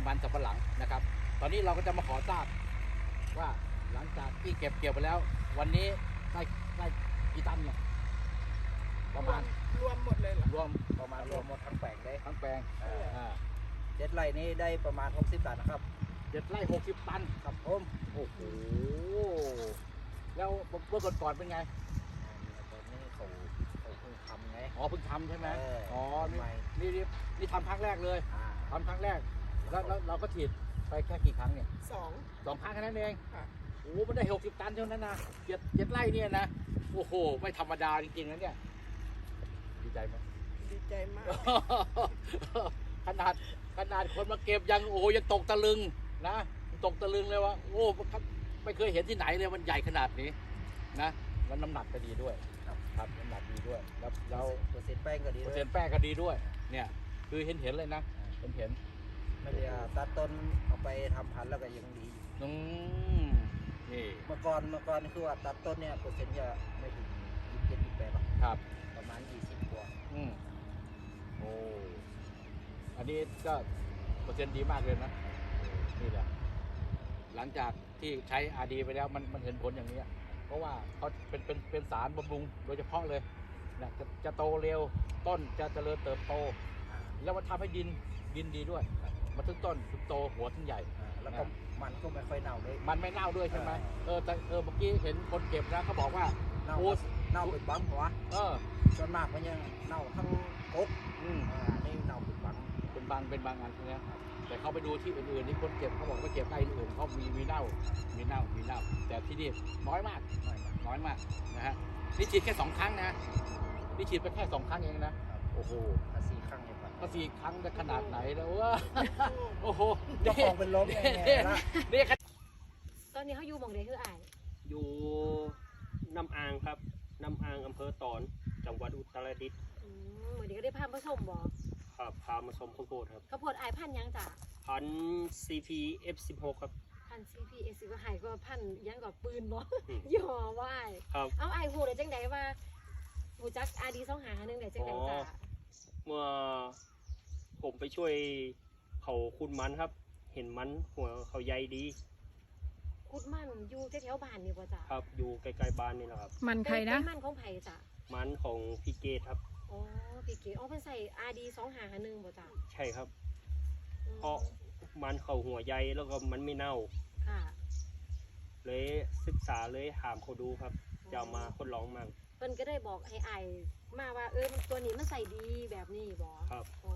ร่มันสับปะหลังนะครับ ตอนนี้เราก็จะมาขอทราบว่าหลังจากที่เก็บเกี่ยวไปแล้ว วันนี้ได้ได้กี่ตันเนี่ยประมาณรวมหมดเลยเหรอรวมประมาณรวมหมดทั้งแปลงเลยทั้งแปลงเอออ่าเจ็ดไร่นี้ได้ประมาณ 60 ตันนะครับเจ็ดไร่หกสิบตันครับผมโอ้โหแล้วเมื่อก่อนก่อนๆเป็นไงตอนนี้เขาเขาเพิ่งทำไงอ๋อเพิ่งทำใช่ไหมเอออ๋อทำนี่ไมนี่นี่นี่ทำครั้งแรกเลยอ่าทำครั้งแรก แล้วแล้วเราก็ฉีดไปแค่กี่ครั้งเนี่ยสอง สองครั้งแค่นั้นเองค่ะ โอ้โหมันได้หกสิบตันเท่านั้นนะเจ็ดเจ็ดไร่เนี่ยนะโอ้โห ไม่ธรรมดาจริงๆนะเนี่ยดีใจไหม ดีใจมาก ขนาดขนาดคนมาเก็บยังโอ้โหยังตกตะลึงนะตกตะลึงเลยว่าโอ้ไม่เคยเห็นที่ไหนเลยมันใหญ่ขนาดนี้นะแล้วน้ำหนักก็ดีด้วยครับ ครับน้ำหนักดีด้วยแล้วแล้วเปอร์เซ็นต์แป้งก็ดีเปอร์ด้วเซ็ยนต์แป้งก็ดีด้วย เนี่ย คือเห็นเห็นๆเลยนะเห็นเห็น ไม่ได้ว่าตัดต้นเอาไปทำพันธุ์แล้วก็ยังดีอยู่ๆอืมนี่เมื่อก่อนเมื่อก่อนคือว่าตัดต้นเนี่ยเปอร์เซ็นต์จะไม่ถึงยี่สิบเจ็ดยี่สิบแปดหรอกครับ ประมาณยี่สิบกว่าอืมโอ้อันนี้ก็เปอร์เซ็นต์ดีมากเลยนะนี่แหละหลังจากที่ใช้อาดีไปแล้วมันมันเห็นผลอย่างนี้ยเพราะว่าเขาเป็นเป็นเป็นสารบำรุงโดยเฉพาะเลยนะจะจะโตเร็วต้นจะเจริญเติบโต แล้วมันทำให้ดินดินดีด้วย มันถึงต้นถึงโตหัวถึงใหญ่ อ่าแล้วก็มันก็ไม่ค่อยเน่าเลย มันไม่เน่าด้วยใช่ไหมเออเออแต่เออเมื่อกี้เห็นคนเก็บนะเขาบอกว่าเน่าโอ้เน่าเป็นบังหัวเออ ส่วนมากมันยังเน่าทั้งกกอืม อ่านี่เน่าเป็นบังเป็นบางเป็นบางอันนะแต่เขาไปดูที่อื่นๆที่คนเก็บเขาบอกว่าเก็บไร่อื่นเขามีมีเน่า มีเน่ามีเน่า แต่ที่นี่น้อยมากหน่อยนะ น้อยมากนะฮะนี่ฉีดแค่สองครั้งนะนี่ฉีดไปแค่สองครั้งเองนะโอ้โห ถ้าสี่ครั้งเนี่ย ครับก็สี่ครั้งจะขนาดไหนแล้ววะโอ้โหเจ้าของเป็นลมแน่ๆนะนี่ตอนนี้เขาอยู่หมองใดคืออายอยู่น้ำอ่างครับน้ำอ่างอำเภอตอนจังหวัดอุตรดิตถ์อืมวันนี้ก็ได้พามาชมบ่ครับพามาชมข้าวโพดครับข้าวโพดอายพันธุ์หยังจ้ะพัน CP F16 ครับ พันธุ์ CPS ก็หายก็พันธุ์หยังกับปืนบ่อืม ย่อว่าอายครับ เอาอายฮู้ได้จังไดว่าฮู้จักอาดีสองหาหนึงได้จังไดจ้ะอ๋อเมื่อ ผมไปช่วยเขาคุณมันครับ เห็นมันหัวเขาใหญ่ดี คุดมันอยู่แถวๆบ้านนี่บ่จ้ะครับ อยู่ใกล้ๆบ้านนี่แหละครับ มันใครนะ เป็มันของไผจ้ะมันของพี่เกตครับ อ๋อพี่เก๋อ๋อเพิ่นใส่อาดีสองหาหนึงบ่จ้ะใช่ครับ อืมเพราะมันเขาหัวใหญ่แล้วก็มันไม่เน่า ค่ะเลยศึกษาเลยถามเขาดูครับจะเอามาทดลองมั่ง เพิ่นก็ได้บอกให้อายมาว่าเออตัวนี้มันใส่ดีแบบนี้บ่ครับ อ๋อ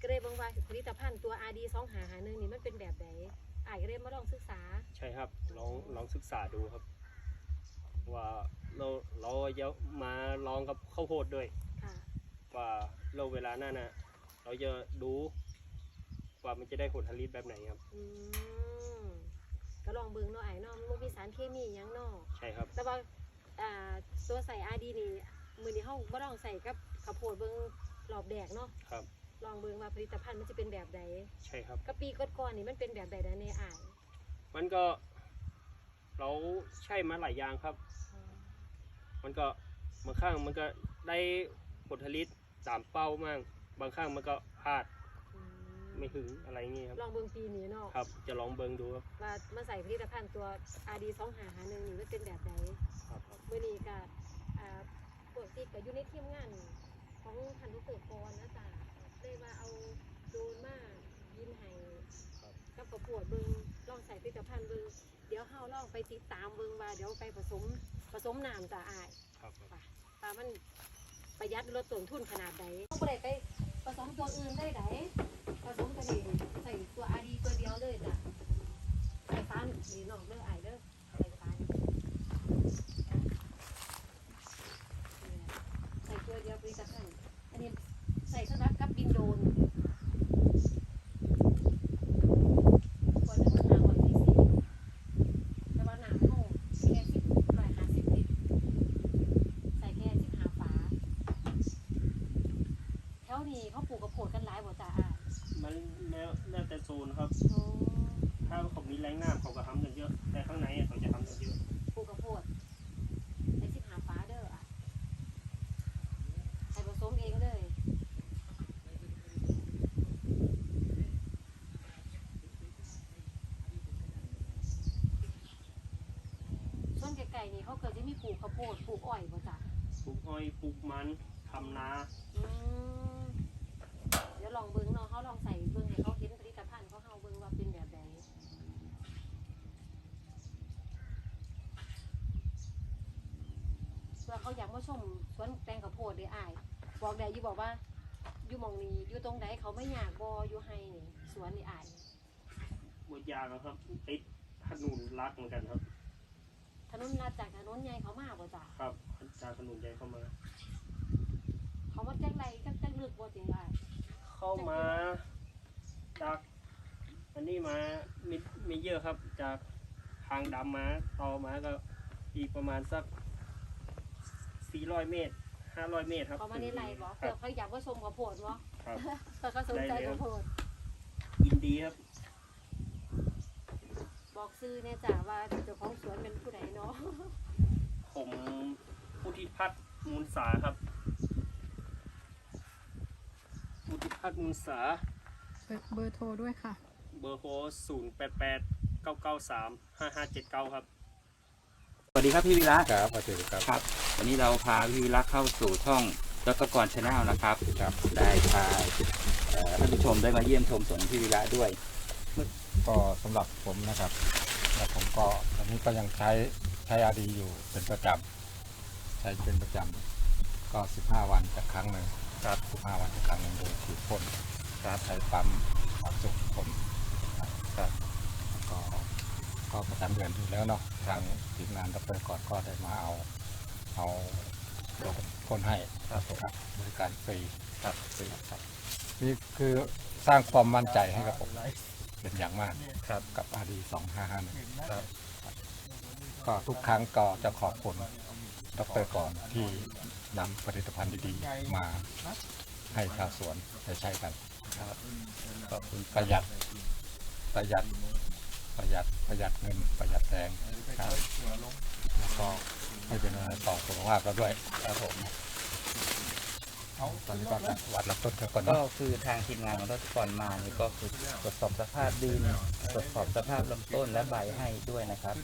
ก็เลยเบางว่าผลิตภัณฑ์ตัว RD สองหาหาหนึ่งนี่มันเป็นแบบไหนอายก็เลยมาลองศึกษา ใช่ครับลองลองศึกษาดูครับ ว่าเราเราจะมาลองกับข้าวโพดด้วย ค่ะ ว่าเราเวลาหน้าน่ะเราจะดูว่ามันจะได้ผลผลิตแบบไหนครับ อืมก็ลองเบิ่งเนาะอายเนาะมันบ่มีสารเคมีหยังเนาะใช่ครับ แต่ว่า อ่าตัวใส่ RD นี่มื้อนี้เฮาบ่ลองใส่กับข้าวโพดเบิ่งรอบแดกเนาะครับ ลองเบิ่งว่าผลิตภัณฑ์มันจะเป็นแบบใดใช่ครับ กับปีก่อนๆนี่มันเป็นแบบใดนะในอายมันก็ เราใช่มาหลายอย่างครับอ๋อมันก็บางครั้งมันก็ได้ผลผลิตตามเป้ามั่งบางครั้งมันก็พลาดอืมไม่ถึงอะไรอย่างงี้ครับ ลองเบิ่งปีนี้เนาะครับ จะลองเบิงดูครับว่ามาใส่ผลิตภัณฑ์ตัว RD สองหาหาหนึ่งนี่มันเป็นแบบใด ครับครับ มื่อนี้ก็อ่าพวกที่ก็อยู่ในทีมงานของพันธุเกิดกรนะจ๊ะเลยว่าเอาโดรนมายินให้กับประกวดเบิงลองใส่ผลิตภัณฑ์เบิงเดี๋ยวเฮาลองไปติดตามเบิงว่าเดี๋ยวไปผสมผสมน้ำจ้ะอาย ครับครับ ปลามันประหยัดลดต้นทุนขนาดใดต้องไปไปผสมตัวอื่นได้ไหนผสมตัวนี้ใส่ตัวอาดีตัวเดียวเลยจ้ะใส่ฟ้านี่นอกเด้ออายเด้อใส่ฟ้านี่ ใส่ตัวเดียวผลิตภัณฑ์อันนี้ใส่สำหรับกับบินโดนขวดหนึ่งมันหาร้อยสี่สิบแต่ว่าน้ำเข้าแค่สิบร้อยห้าสิบลิตรใส่แค่สิบห้าฝาแถวนี้เขาปลูกกระโพดกันหลายบ่จ้าอะ มันแล้วแล้วแต่โซนครับ โอ้ ถ้าเขามีแรงน้ำเขาก็ทำกันเยอะ แต่ข้างในอะเขาจะทำกันเยอะ ปลูกกระโพดใส่สิบห้าฝาเด้ออะใส่ผสมเองเลย กลๆ นี่เขาเคยจะมีปลูกข้าวโพดปลูกอ้อยบ่จ้ะปลูกอ้อยปลูกมันทำนาอืมเดี๋ยวลองเบิ้งเนาะเขาลองใส่เบิ้งให้เขาเห็นผลิตภัณฑ์เขาเฮาเบิ้งว่าเป็นแบบใดเพื่อเขาอยากมาชมสวนแตงข้าวโพดได้อายบอกได้อยู่บอกว่าอยู่หมองนี้อยู่ตรงไหนเขาไม่อยากบออยู่ให้นี่สวนนี่อาย บดยางอะครับติดถนนลักเหมือนกันครับถ นนลาดจากถนนใหญ่เขามาบ่จ้ะครับจากถนนใหญ่เข้ามา เขาว่าแจ้งไรจักจักลึกบ่จริงว่าเข้ามาจากอันนี้มามีมีเยอะครับ จากทางดำมาต่อมาก็อีกประมาณสัก 400 เมตร 500 เมตรครับเขามาในไรบ่คเผื่รัอบเขาอยากมาชมข้าวโพดบ่ครับเผื่อเขาสนใจข้าวโพดยินดีครับ บอกซื้อเนี่ยจ้ะว่าเจ้าของสวนเป็นผู้ใดเนาะผมพุทธิพัฒน์มูลสาครับพุทธิพัฒน์มูลสาเบอร์โทรด้วยค่ะ เบอร์โทร0 8 8 9 9 3 5 5 7 9ครับ สวัสดีครับพี่วิระครับสวัสดีครับ ครับ วันนี้เราพาพี่วิระเข้าสู่ช่องดรกรชาแนลนะครับ ครับ ได้พาเอ่อท่านผู้ชมได้มาเยี่ยมชมสวนพี่วิระด้วย ก็สำหรับผมนะครับแล้วผมก็ตอนนี้ก็ยังใช้ใช้อาดีอยู่เป็นประจำใช้เป็นประจำก็ 15 วันจะครั้งหนึ่งครับ15วันจะครั้งหนึ่งโดยฉีดพ่นครับใช้ปั๊มความสุขพ่นครับก็ก็ประจำเดือนอยู่แล้วเนาะทางทีมงานดรก่อนก็ได้มาเอาเอาตัวพ่นให้ครับครับบริการฟรีครับฟรีครับนี่คือสร้างความมั่นใจให้กับผม เป็นอย่างมากครับกับอาดีสองห้าห้าหนึ่งก็ทุกครั้งก็จะขอบคุณดรก่อนที่นำผลิตภัณฑ์ดีๆ มาให้ชาวสวนได้ใช้กันครับขอบคุณประหยัดประหยัดประหยัดประหยัดเงินประหยัดแรงครับแล้วก็ไม่เป็นอะไรต่อสุขภาพเราด้วยครับผม ตอนนี้ก็วัดรับต้นก่อนก็เนาะคือทางทีมงานของดรกรมานี่ก็คือตรวจสอบสภาพดินตรวจสอบสภาพลำต้นและใบให้ด้วยนะครับ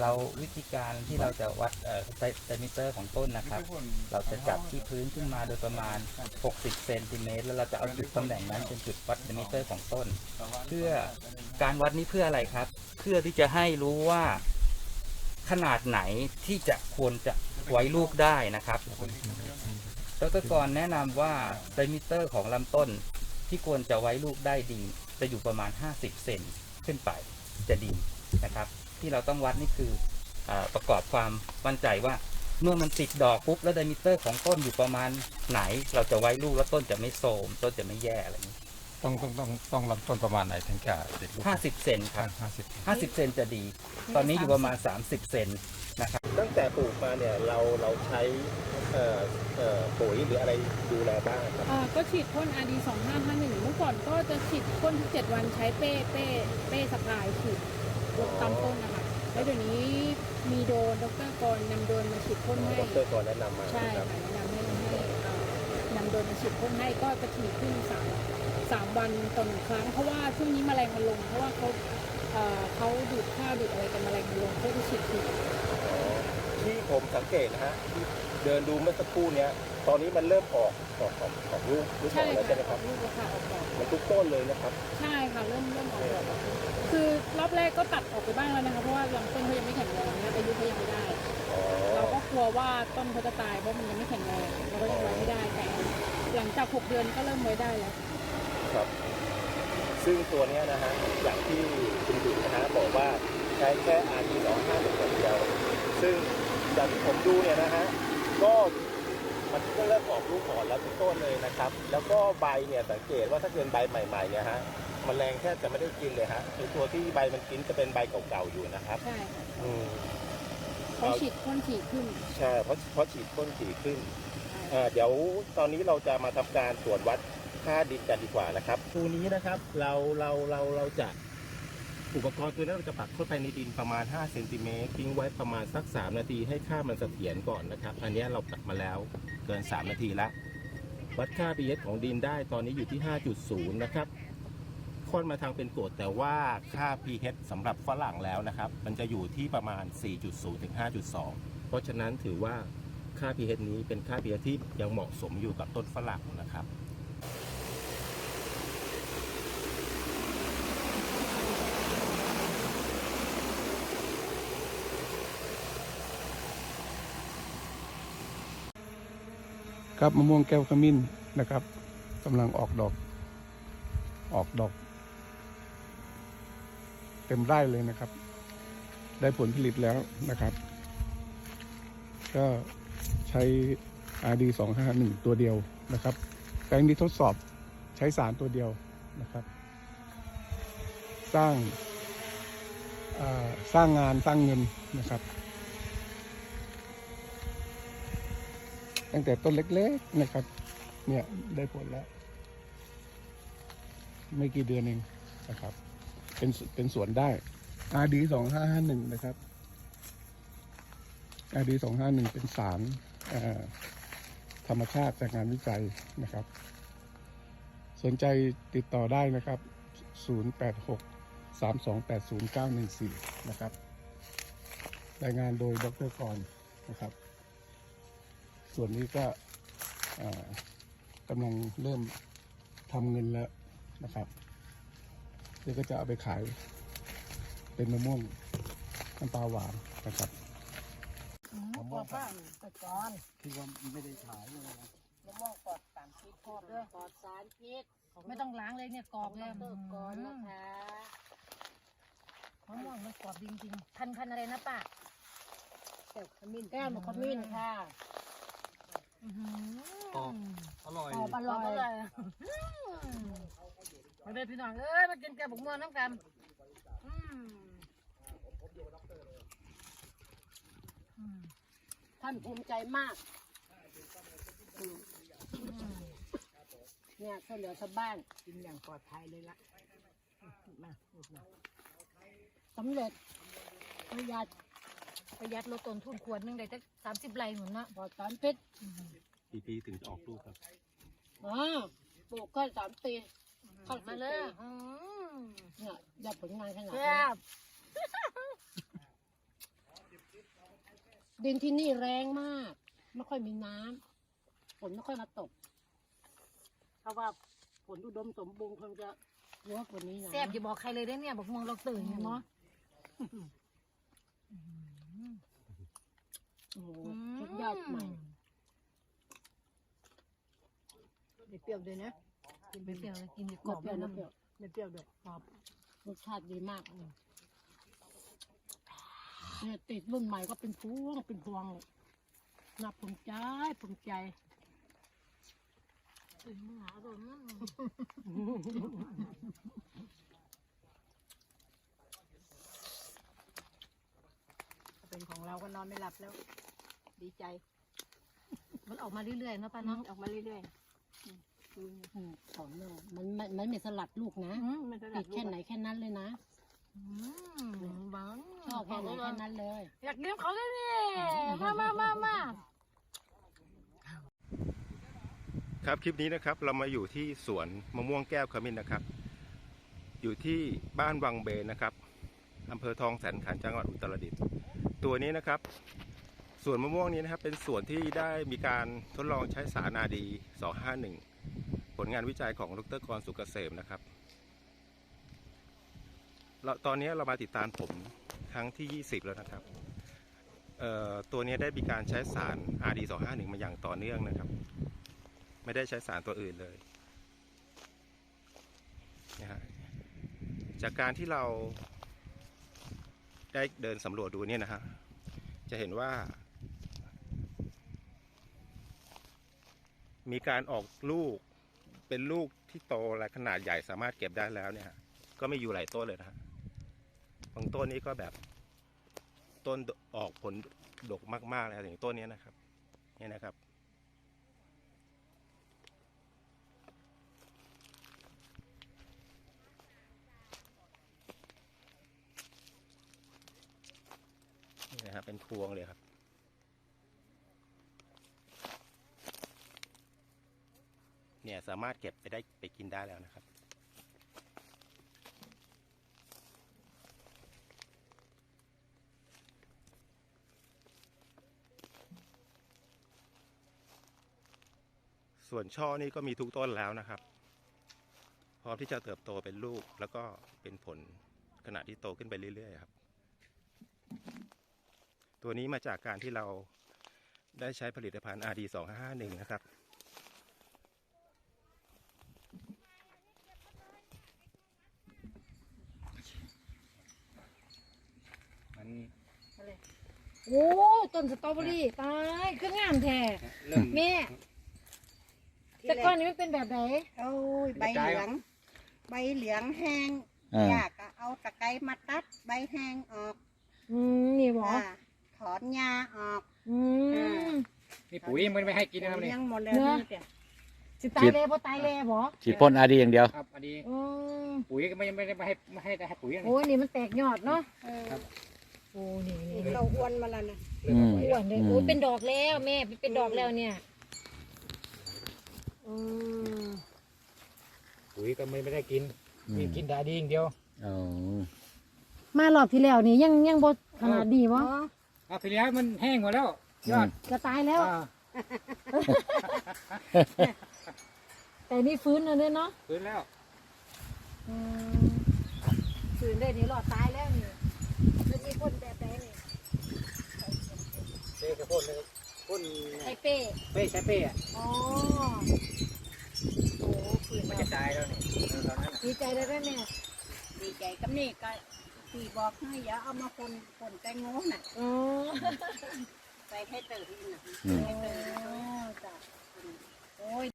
เราวิธีการที่เราจะวัดเอ่อไดมิเตอร์ของต้นนะครับ เราจะจับที่พื้นขึ้นมาโดยประมาณ 60 เซนติเมตรแล้วเราจะเอาจุดตำแหน่งนั้นเป็นจุดวัดไดมิเตอร์ของต้น เพื่อการวัดนี้เพื่ออะไรครับ เพื่อที่จะให้รู้ว่า ขนาดไหนที่จะควรจะไว้ลูกได้นะครับดรกรแนะนำว่าไดมิเตอร์ของลำต้นที่ควรจะไว้ลูกได้ดี จะอยู่ประมาณ 50 เซนขึ้นไปจะดีนะครับ ที่เราต้องวัดนี่คืออประกอบความมั่นใจว่าเมื่อมันติดดอกปุ๊บแล้วไดมิเตอร์ของต้นอยู่ประมาณไหน เราจะไว้ลูกแล้วต้นจะไม่โทมต้นจะไม่แย่อะไรอย่างนี้ ต้องต้องต้องต้องลำต้นประมาณไหนถึงจะติดลูกห้าสิบเซนครับ ห้าสิบห้าสิบเซนจะดี ตอนนี้อยู่ประมาณสามสิบเซนนะครับ ตั้งแต่ปลูกมาเนี่ยเราเราใช้เอ่อเอ่อปุ๋ยหรืออะไรดูแลบ้างครับ อ่าก็ฉีดพ่น RD 2551เมื่อก่อนก็จะฉีดพ่นทุก7วันใช้เป้เป้เป้สะพายฉีดลดตามต้นนะคะแล้วเดี๋ยวนี้มีโดรนดรกรนำโดรนมาฉีดพ่นให้ ดรก่อนแนะนำมาใช่นะครับค่ะแนะนำให้ให้อ่านำโดรนมาฉีดพ่นให้ก็จะถี่ขึ้นสาม สามวันต่อหนึ่งครั้ง เพราะว่าช่วงนี้แมลงมันลง เพราะว่าเขาเอ่อเขาดูดข้าวดูดอะไรกันแมลงมันลงเขาจะฉีดถี่อ๋อที่ผมสังเกตนะฮะที่เดินดูเมื่อสักครู่เนี้ยตอนนี้มันเริ่มออกออกออกออกลูกลูกอใช่อกแล้วค่ะใช่ไหมคอรัอบ กลูกแล้วค่ะออกดอกมันทุกต้นเลยนะครับ ใช่ค่ะเริ่มเริ่มออกดอกแล้วคือรอบแรกก็ตัดออกไปบ้างแล้วนะคะเพราะว่าลำต้นเขายังไม่แข็งแรงนะอายุเขายังไม่ได้ อ๋อ เราก็กลัวว่าต้นเขาจะตายเพราะมันยังไม่แข็งแรงเราก็ยังไว้ไม่ได้แต่หลังจากหกเดือนก็เริ่มไว้ได้แล้ว ครับ ซึ่งตัวเนี้ยนะฮะอย่างที่คุณดูนะฮะบอกว่าใช้แค่ RD 2 5 1เดียวซึ่งจากที่ผมดูเนี่ยนะฮะก็มันก็เริ่มออกลูกอ่อนแล้วทุกต้นเลยนะครับ แล้วก็ใบเนี่ยสังเกตว่าถ้าเกินใบใหม่ๆเนี่ยฮะมแมลงแทบจะไม่ได้กินเลยฮะไอตัวที่ใบมันกินจะเป็นใบเก่าๆอยู่นะครับใช่ค่ะอืมเขาฉีดพ่นถี่ขึ้นใช่เพราะเพราะฉีดพ่นถี่ขึ้นเอ่อเดี๋ยวตอนนี้เราจะมาทำการตรวจวัด ค่าดินกันดีกว่านะครับตัวนี้นะครับเราเราเราเราจะอุปกรณ์ตัวนี้เราจะปักเข้าไปในดินประมาณ5เซนติเมตรทิ้งไว้ประมาณสัก 3 นาทีให้ค่ามันเสถียรก่อนนะครับ อันนี้เราปักมาแล้วเกิน 3 นาทีล้ววัดค่า pH ของดินได้ตอนนี้อยู่ที่ 5.0 นะครับข้นมาทางเป็นกรดแต่ว่าค่า pH สำหรับฝรั่งแล้วนะครับ มันจะอยู่ที่ประมาณ 4.0 ถึง 5.2 เพราะฉะนั้นถือว่าค่า pH นี้เป็นค่า pH ที่ยังเหมาะสมอยู่กับต้นฝรั่งนะครับ ครับมะม่วงแก้วขมิ้นนะครับกำลังออกดอก ออกดอก เต็มไร่เลยนะครับ ได้ผลผลิตแล้วนะครับ ก็ใช้ RD 2 5 1ตัวเดียวนะครับแปลงนี้ทดสอบใช้สารตัวเดียวนะครับ สร้างสร้างงานสร้างเงินนะครับ ตั้งแต่ต้นเล็กๆนะครับ เนี่ยได้ผลแล้ว ไม่กี่เดือนเองนะครับ เป็นเป็นสวนได้ RD สองห้าห้าหนึ่งนะครับ RD สองห้าหนึ่งเป็นสารธรรมชาติจากงานวิจัยนะครับ สนใจติดต่อได้นะครับ 086 3280 914 นะครับ รายงานโดยดรกรนะครับ ส่วนนี้ก็อ่ากำลังเริ่มทำเงินแล้วนะครับเดี๋ยวก็จะเอาไปขายเป็นมะม่วงน้ำปลาหวานนะครับมะม่วงป้าตะกอนที่ว่าไม่ได้ขายเลยมะม่วงปลอดสารพิษทอดด้วยปลอดสารพิษไม่ต้องล้างเลยเนี่ยกรอบเลยเติมก่อนนะคะมะม่วงมันกรอบจริงๆพันพันอะไรนะป้าแก้วขมิ้นแก้วขมิ้นค่ะ กรอบอร่อยกรอบอร่อย มาเลยพี่น้องเอ้ยมากินแกงบุกม่วงน้ำกันอืมอืมท่านภูมิใจมากอืมเนี่ยช่วยเหลือชาวบ้านกินอย่างปลอดภัยเลยละมาลูกมาสำเร็จประหยัด ประหยัดลดต้นทุนขวดหนึงได้ตั้งสามสิบไร่หนุนเนาะปลอดสารพิษปีปีถึงจะออกลูกครับอ่าปลูกก็สามปีเข้าสู่มาเลยอืมเนี่ยได้ผลงานขนาดแซ่นี้บดินที่นี่แรงมาก ไม่ค่อยมีน้ำฝนไม่ค่อยมาตกเพราะว่าฝนอุดมสมบูรณ์คงจะเยอะกว่านี้นะแซ่บอย่าบอกใครเลยได้อเนี่ยบอกม่วงเราตื่นเนี่ยเนาะ โอ้โหสุดยอดใหม่เปรี้ยวด้วยนะกินเปรี้ยวเลยกินกกรรออบบเปรี้ยวนะนะเปรี้ยวเปรี้ยวด้วยกรอบรสชาติดีมากเนี่ยติดรุ่นใหม่ก็เป็นพวงเป็นพวงน่าภูมิใจภูมิใจตื่นมาอร่อยมาก เป็นของเราก็นอนไม่หลับแล้ว ดีใจ มันออกมาเรื่อยๆเนาะป้าเนาะออกมาเรื่อยอืมต่อเนื่องมันมันมันไม่สลัดลูกนะๆอืมมันจะติดแค่ไหนแค่นั้นเลยนะอืมหวานชอบแค่ไหนแค่นั้นเลย อยากเลี้ยงเขาเลยเนี่ยมามามามา ครับคลิปนี้นะครับเรามาอยู่ที่สวนมะม่วงแก้วขมิ้นนะครับ อยู่ที่บ้านวังเบนนะครับอำเภอทองแสนขันธ์จังหวัดอุตรดิตถ์ ตัวนี้นะครับ สวนมะม่วงนี้นะครับ เป็นสวนที่ได้มีการทดลองใช้สารนาดี 251 ผลงานวิจัยของดรกรสุกเกษมนะครับเราตอนนี้เรามาติดตามผมครั้งที่ 20 แล้วนะครับเอ่อตัวนี้ได้มีการใช้สาร RD 251 มาอย่างต่อเนื่องนะครับ ไม่ได้ใช้สารตัวอื่นเลยนะฮะจากการที่เรา ได้เดินสำรวจดูเนี่ยนะฮะจะเห็นว่า มีการออกลูกเป็นลูกที่โตและขนาดใหญ่สามารถเก็บได้แล้วเนี่ยก็ไม่อยู่หลายต้นเลยนะฮะบางต้นนี้ก็แบบต้นออกผลดกมากๆเลยอย่างต้นนี้นะครับนี่นะครับ ฮะเป็นพวงเลยครับ เนี่ยสามารถเก็บไปได้ไปกินได้แล้วนะครับส่วนช่อนี่ก็มีทุกต้นแล้วนะครับ พร้อมที่จะเติบโตเป็นลูกแล้วก็เป็นผลขณะที่โตขึ้นไปเรื่อยๆครับ ตัวนี้มาจากการที่เราได้ใช้ผลิตภัณฑ์ RD 2551นะครับ มันโอ้ต้นสตรอเบอรี่ตายคืองามแท้เริ่มแม่ แต่ก่อนนี้มันเป็นแบบไหนโอ้ยใบเหลือง ใบเหลืองแห้งอ่าอยากก็เอาตะไคร้มาตัดใบแห้งออก อืมนี่หมอจ้ะ ถอนหญ้าออกอืมนี่ปุ๋ยยังไม่ได้ให้กินนะครับนี่เลี้ยงหมดเลยเนอะนี่จ้ะสิตายเลยพอตายเลยหมอฉีดพ่นอาดีอย่างเดียว ครับอันนี้อืมปุ๋ยก็ไม่ไม่ได้ให้ไม่ให้ให้ปุ๋ยอย่างนี้โอ้ยนี่มันแตกยอดเนาะเออโอ้นี่นี่เราอ้วนมาแล้วนะเริ่มไหวอ้วนเลยอืมโอ้ยเป็นดอกแล้วแม่เป็นดอกแล้วเนี่ยอืมปุ๋ยก็ไม่ไม่ได้กินมีกินแต่ดีอย่างเดียวอ๋อมารอบที่แล้วนี่ยังยังบดขนาดดีวะ เอาทีแล้วมันแห้งหมดแล้วยอดจะตายแล้ว อ่าแต่นี่ฟื้นแล้วเนี่ยเนาะฟื้นแล้วอืมฟื้นได้นี่หลอดตายแล้วนี่แล้วมีคนแบบไหนนี่เป้กระพ่นเลยพ่นไอเป้เป้ใช้เป้อะอ๋อโอ้ฟื้นมันแล้วจะตายแล้วนี่ตอนนั้นน่ะดีใจเลยนะเนี่ยดีใจกับนี่ก็ ตีบอกให้อย่าเอามาคนคนแตงโมน่ะอ๋อใส่ให้เติมนี่น่ะอืม ให้เติมอ๋อจ้ะโอ้ย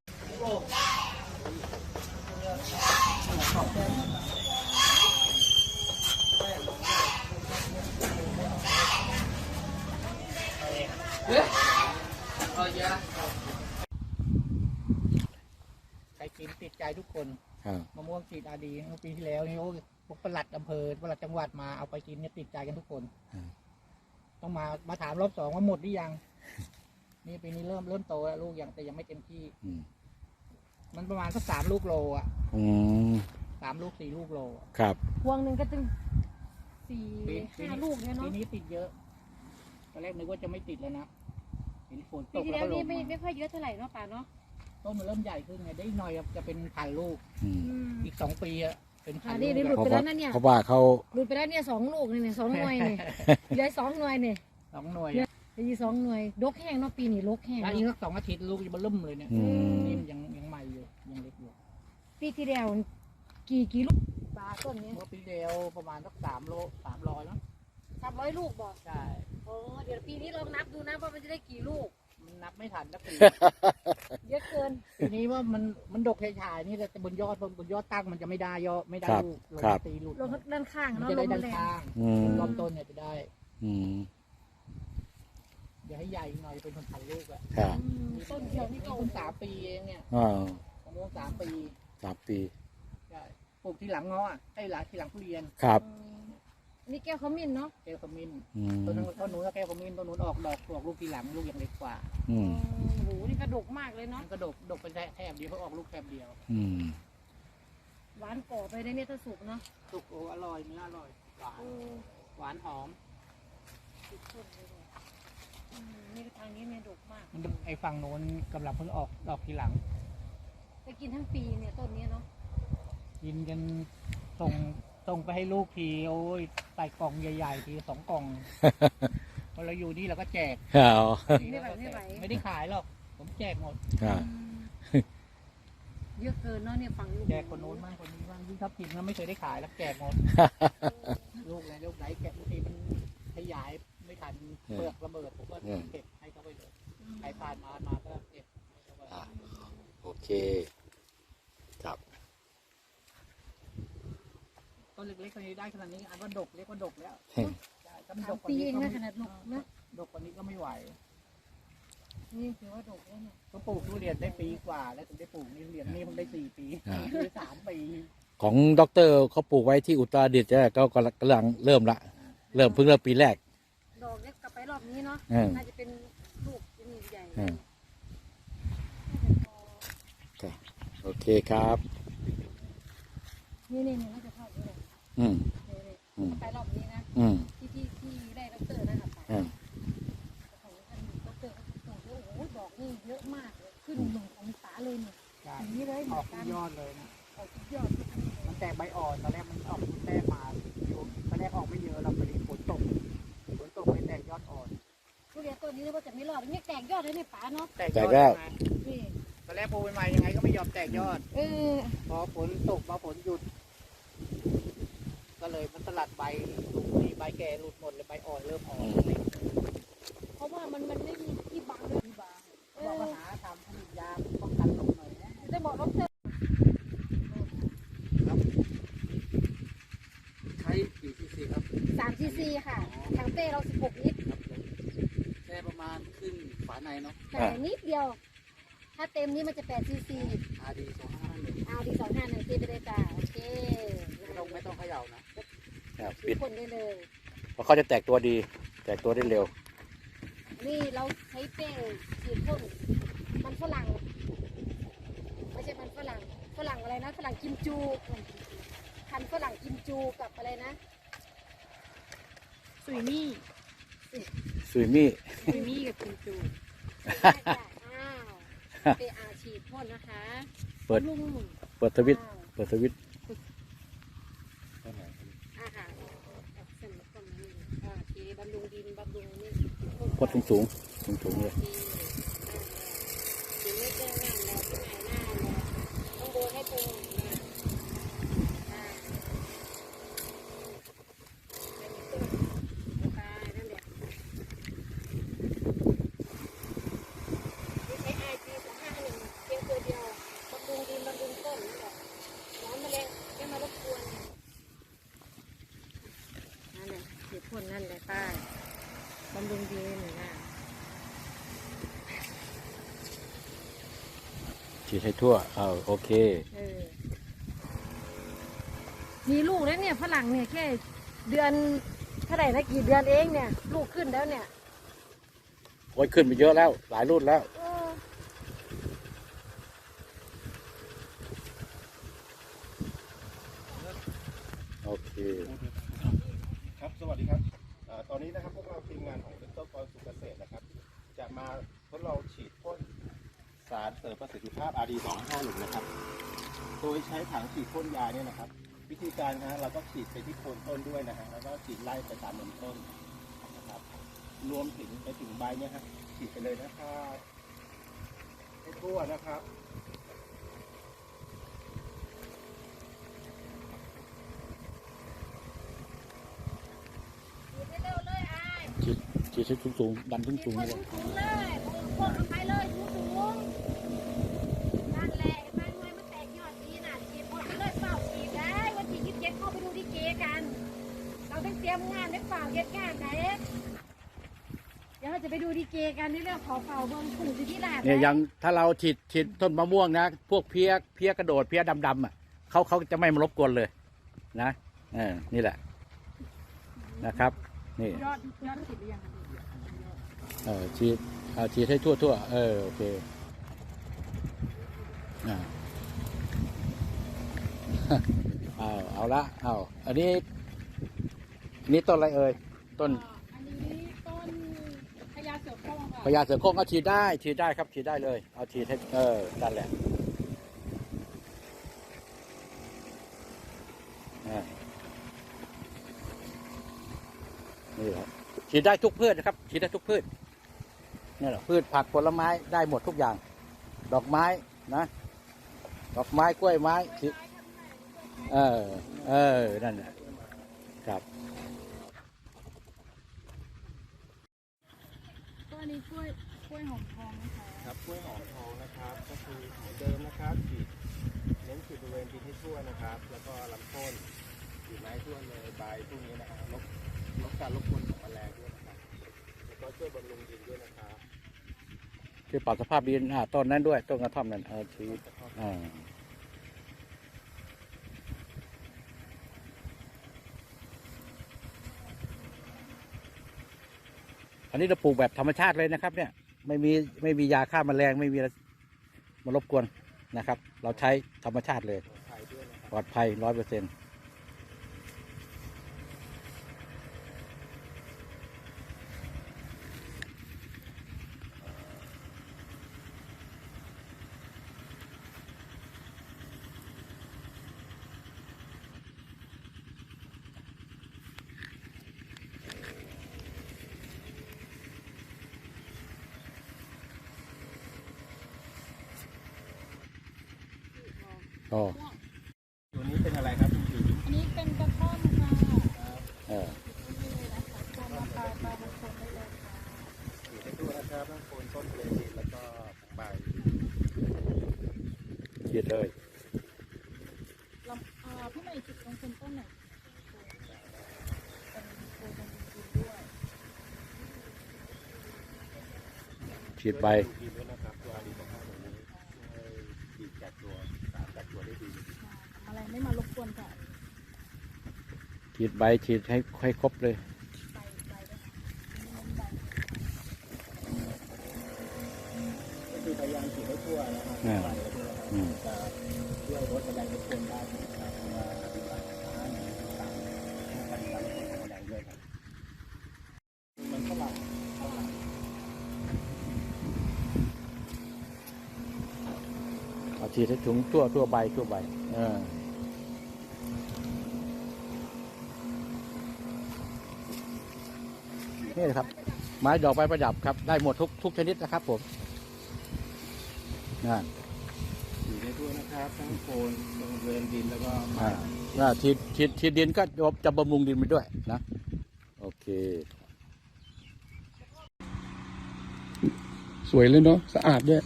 ใครกินติดใจทุกคนครับ มะม่วงสีดอาดีเมื่อปีที่แล้วนี่โอ้ยพ วกประหลัดอำเภอประหลัดจังหวัดมาเอาไปกินเนี่ยติดใจกันทุกคนอืมต้องมามาถามรอบสองว่าหมดหรือยัง นี่ปีนี้เริ่มเริ่มโตแล้วลูกยังแต่ยังไม่เต็มที่อืมมันประมาณสักสามลูกโลอะอืมสามลูกสี่ลูกโลอะครับ พวงหนึ่งก็ตึงสี่ปีปีห้านี้ลูกเนี่ยปีเนาะนี้ติดเยอะตอนแรกนึกว่าจะไม่ติดแล้วนะเห็นฝนตปีกที่แล้แล้ววก็ลนี่งไม่มาไม่ค่อยเยอะเท่าไหร่เนาะป่าเนาะต้นมันเริ่มใหญ่ขึ้นไงได้อีกหน่อยจะเป็นพันลูก อืมอืมอีกสองปีอะ เป็นพันอ่าลูนี่กนี่หลุดอะไปแล้วนะเนี่ยเพราะว่าเขาหลุดไปแล้วเนี่ยสองลูกนี่เนี่ยสองหน่วยเนี่ยเหลือสองหน่วยเนี่ยสองหน่วยเหลือสองหน่วยดกแห้งเนาะปีนี้ลกแห้งแล้วอีกเนาะสักสองอาทิตย์ลูกจะมาล่มเลยเนี่ยอืมนี่มันยังยังใหม่อยู่ยังเล็กอยู่ปีที่แล้วกี่กี่ลูกปลาต้นเนี้ยเมื่อปีเดียวประมาณสักสามโลสามร้อยแล้วสามร้อยลูกบอกใช่ โอ้เดี๋ยวปีนี้ลองนับดูนะว่ามันจะได้กี่ลูกมั นนับไม่ทันสักปีเยอะเกินปีนี้ว่ามันมันดกชายๆนี่แต่บนยอดบนบนยอดตั้งมันจะไม่ได้ยอดไม่ได้ครับลูกลงครับตีหลุดลงด้านข้างมันเนาะจะลได้งด้านแรงข้างอืมรอบต้นเนี่ยจะได้อืมอย่าให้ใหญ่หน่อยเป็นพันๆลูกอะครับอืมต้นเดียวนี่นี่ก็เพิ่งสามปีเองเนี่ยอ่ามะม่วงสามปีสามปีใช่ปลูกที่หลังเงาะอะไอ้หลังที่หลังทุเรียน ครับ อืมอั นนี่แก้วขมิ้นเนาะแก้วขมิ้นอืมต้นนู้นต้นนู้นก็แก้วขมิ้นต้นนู้นออกดอกออกลูกทีหลังลูกยังเล็กกว่าอืมโอ้โหนี่กระดกมากเลยเนาะมันก็ดกดกเป็นแถบเดียวเพราะออกลูกแถบเดียวอืมหวานกรอบไปได้เนี่ยถ้าสุกเนาะสุกโอ้อร่อยเนื้ออร่อยหวานอืมหวานหอมสุกต้นเลยเนี่ยอืมนี่ทางนี้เนี่ยดกมากมันไอ้ฝั่งโน้นกำลังเพิ่งออกดอกทีหลัง จะกินทั้งปีเนี่ยต้นเนี้ยเนาะกินกันส่ง ส่งไปให้ลูกทีโอ้ยใส่กล่องใหญ่ๆทีสองกล่องพอเราอยู่นี่เราก็แจกเอาไม่ไหวไม่ไหว ไม่ได้ขายหรอก ผมแจกหมดครับอืมเยอะเกินเนาะเนี่ยฝั่งลูกแจกคนโน้นบ้างคนนี้บ้างยิ่งทับทิมก็ไม่เคยได้ขายแล้วแจกหมด ลูกไหนลูกไหนแกะบางทีมันขยายไม่ทันเปลือกระเบิดผมก็เก็บให้เขาไปเลยใครผ่านมามาก็เก็บให้เขาไป อะโอเค ครับ ต้นเล็กๆคนนี้ได้ขนาดนี้อันว่าดกเรียกว่าดกแล้วเฮ้ยใช่ถ้ามันสาดมกกว่าปีนี้เองก็นะไม่ขนาดลูกนะดกกว่านี้ก็ไม่ไหวนี่ถือว่าดกแล้วเนี่ยก็ปลูกทุเรียนได้ปีกว่า แล้วถึงได้ปลูกนี่ทุเรียนนี่เพิ่งได้สี่ปีอ่า หรือสามปีของด็อกเตอร์เขาปลูกไว้ที่อุตรดิตถ์เนี่ยก็กำลังเริ่มละ เริ่มเพิ่งเริ่มปีแรก ดอกเนี่ยกลับไปรอบนี้เนาะอืมน่าจะเป็นลูกเป็นใหญ่อืมโอเคครับ นี่นี่นี่น่าจะเข้าด้วยเลย อืมไปรอบนี้นะอืมที่ที่ที่ได้ดอกเตอร์นะครับไปของท่านดเตอร์เขาส่อะโอ้โหดอกนี่เยอะมากเลยขึ้นหนึ่งของศาเลยเนี่ยอย่างนี้เลยออกยอดเลยนะ ออกยอดมันแตกใบอ่อนตอนแรกมันออกชุดแรกมาตอนแรกออกไม่เยอะเราไปดีฝนตกฝนตกไปแตกยอดอ่อน ทุเรียนตัวนี้นึกว่าจะไม่รอดเนี่ยแตกยอดเลยในป่าเนาะแตกยอดใช่ไตอนแรกปลูกใหม่ยังไงก็ไม่ยอมแตกยอด เออพอฝนตกพอฝนหยุด เลยมันสลัดใบลูกนี้ใบแก่หลุดหมดเลยใบอ่อนเริ่มอ่อนเพราะว่ามันมันไม่มีที่บังเลยที่บังเอบอกอว่าหาทำผลิตยาป้องกันลมหน่อยนะได้บอกดอกเตอรใช้กี่ซีซีครับสามซีซีค่ะถังเต้เราสิบหกลิตรครับผมแค่ประมาณครึ่งฝาในเนาะแต่นิดเดียว ถ้าเต็มนี่มันจะแปดซีซี RD สองห้าหนึ่งเอาดีสองห้าหนึ่งตีไปเลยจ้าโอเค ไม่ต้องไม่ต้องเขย่านะปิดคนได้เลย เพราะเขาจะแตกตัวดี แตกตัวได้เร็ว นี่เราใช้เป้ฉีดพ่นมันฝรั่ง ไม่ใช่มันฝรั่ง ฝรั่งอะไรนะ ฝรั่งกิมจู พันธุ์ฝรั่งกิมจูกับอะไรนะ สุยมี่สุยมี่ สุยมี่กับกิมจูอ้าว เปอาฉีดพ่นนะคะเปิด ลุงเปิดสวิตช์อ้าว เปิดสวิตช์ อาหารแอปเซนต์คนนี้โอเคบำรุงดินบำรุงนี่ พ ดสูงสูงสูงเลย เดี๋ยวไม่เจองานแล้วที่ไหนหน้าแล้วต้องโบนให้ตรงนะอ่าไปนั่นแหละนี่ใช้ไอจีสองห้าหนึ่งเพียงตัวเดียวบำรุงดินบำรุงต้นนั่นแหละน้ำแมลงไม่มารบกวนนั่นแหละเหตุผลนั่นแหละป้ายบำรุงดินนะ ฉีดให้ทั่วเอาโอเค เออมีลูกแล้วเนี่ยฝรั่งเนี่ยแค่เดือนเท่าไหร่นะกี่เดือนเองเนี่ย ลูกขึ้นแล้วเนี่ย โอ้ยขึ้นไปเยอะแล้ว หลายรุ่นแล้ว เออ โอเค ครับ สวัสดีครับเอ่อตอนนี้นะครับพวกเราทีมงานของดรกรสุขเกษตรนะครับ จะมาทดลองฉีดพ่นสารเสริมประสิทธิภาพ RD 251นะครับ โดยใช้ถัง ฉีดพ่นยาเนี่ยนะครับ วิธีการนะฮะเราก็ฉีดไปที่โคนต้นด้วยนะฮะแล้วก็ฉีดไล่ไปตามลำต้นนะครับ รวมถึงไปถึงใบเนี่ยฮะฉีดไปเลยนะครับให้ทั่วนะครับไปเร็วเลยไอ้ฉีดฉีดให้สูงสูงๆดันสูงสูงคๆนเลย ยมงานได้เปล่าเย็ดงานไหนเดี๋ยวเราจะไปดูดีเกกันในเรื่องขอเป่าเบิ้งถุงอยู่ที่ลาดเนี่ยยังถ้าเราฉีดฉีดต้นมะม่วงนะ พวกเพี้ยเพี้ยกระโดดเพี้ยดำๆอะเขาเขาจะไม่มารบกวนเลย นะเออนี่แหละ นะครับ นี่ยอดยอดติดหรือยังคะเออฉีดเอาฉีดให้ทั่วทั่วๆเออโอเคอ่าเอาเอาละเอาอันนี้อั นนี้ต้นอะไรเอ่ยต้นอันนี้ต้นพญาเสือโคร่งค่ะพญาเสือโคร่งก็ฉีดได้ฉีดได้ครับฉีดได้เลย เอาฉีดให้เออนั่นแหละอ่านี่ครับฉีดได้ทุกพืชนะครับฉีดได้ทุกพืชนี่แหละพืชผักผลไม้ได้หมดทุกอย่าง ดอกไม้นะดอกไม้กล้วยไม้ฉีดเออเออนั่นแหละครับ ก็อั นนี้กล้วยกล้วยหอมทองนะคะครับกล้วยหอมทองนะครับ ก็คือเหมือนเดิมนะครับฉีดเน้นฉีดบริเวณดินให้ทั่วนะครับ แล้วก็ลำต้นฉีดไม้ทั่วเลยใบพวกนี้นะครับลดลดการรบกวนของแมลงด้วยนะครับแล้วก็ช่วยบำรุงดินด้วยนะครับคือปรับสภาพดินอ่าต้นนั้นด้วยต้นกระท่อมนั่นเออชีสอ่า อันนี้เราปลูกแบบธรรมชาติเลยนะครับ เนี่ยไม่มีไม่มียาฆ่าแมลงไม่มีมารบกวนนะครับ เราใช้ธรรมชาติเลยปลอดภัยร้อยเปอร์เซ็นต์ วนค่ะฉีดใบฉีดให้ให้ครบเลย ใบใบด้วยค่ะนี่ใบ ก็คือพยายามฉีดให้ทั่วนะครับ อ่า ใบก็ทั่วนะครับ อืม จะช่วยลดแมลงรบกวนได้นะครับเพราะว่าอธิบายช้าหน่อยต่างๆป้องกันการรบกวนของแมลงด้วยครับมันเท่าไหร่เท่าไหร่ เอาฉีดให้ถึงทั่วทั่วใบทั่วใบเออนี่นะครับ ไม้ดอกไม้ประดับครับ ได้หมดทุกทุกชนิดนะครับ ผมนั่นอยู่ในตู้นะครับทั้งโคนตรงเรินดินแล้วก็ใบอ่าอ่าฉีดฉีดฉีดดินก็จะบำรุงดินไปด้วยนะ โอเค สวยเลยเนาะสะอาดด้วย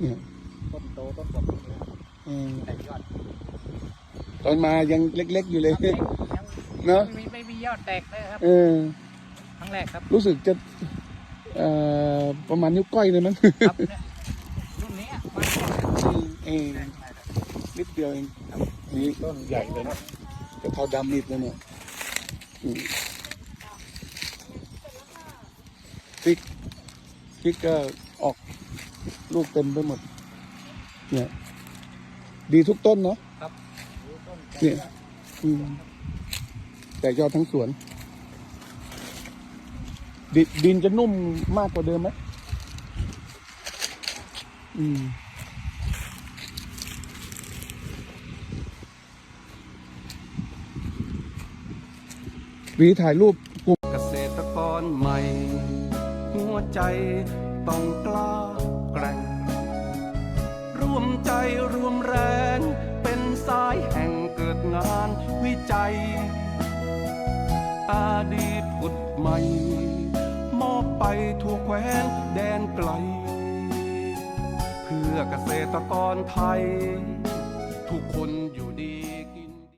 เนี่ย ต้นโตต้นกบนะครับอืมแต่ยอดตอนมายังเล็กๆอยู่เลย เนาะไม่ไม่มียอดแตกเลยครับเออ ครั้งแรกครับรู้สึกจะเอ่อประมาณนิ้วก้อยเลยมั้งครับเนี่ยรุ่นนี้อะมันก็เองนิดเดียวเองนี่ต้นใหญ่เลยนะกระเทาดำนิดเลยเนี่ยอืมพริกพริกก็ออกลูกเต็มไปหมด เนี่ย ดีทุกต้นเนาะเนี่ยอืมแต่ยอดทั้งสวน ดิดินจะนุ่มมากกว่าเดิมไหมอืม วีถ่ายรูป ษตรกรไทย